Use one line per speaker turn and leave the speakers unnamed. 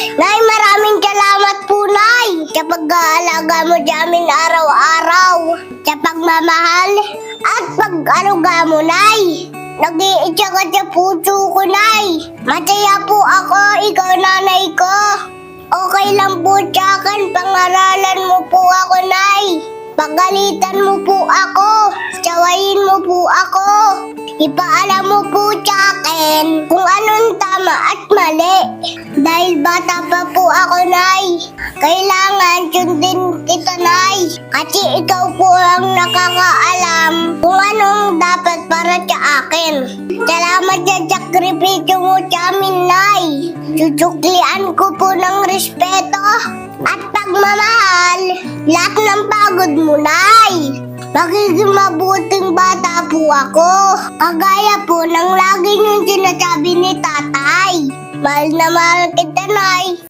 Nay, maraming salamat po, Nay. Sa pag-aalaga mo sa amin araw-araw. Sa pagmamahal at pag-aruga mo, Nay. Nag-iitsa ka sa puso ko, Nay. Masaya po ako, ikaw nanay ko. Okay lang po sa akin, pangaralan mo po ako, Nay. Pagalitan mo po ako, tsawayin mo po ako. Ipaalam mo po sa akin kung anong tama at. Dahil bata pa po ako, Nay. Kailangan sundin kita, Nay. Kasi ikaw po ang nakakaalam kung anong dapat para sa akin. Salamat sa sakripisyo mo sa amin, Nay. Susuklian ko po ng respeto at pagmamahal. Lahat ng pagod mo, Nay. Magiging mabuting bata po ako. Kagaya po ng lagi niyong sinasabi ni tatay. Mahal na mahal kita, Nay.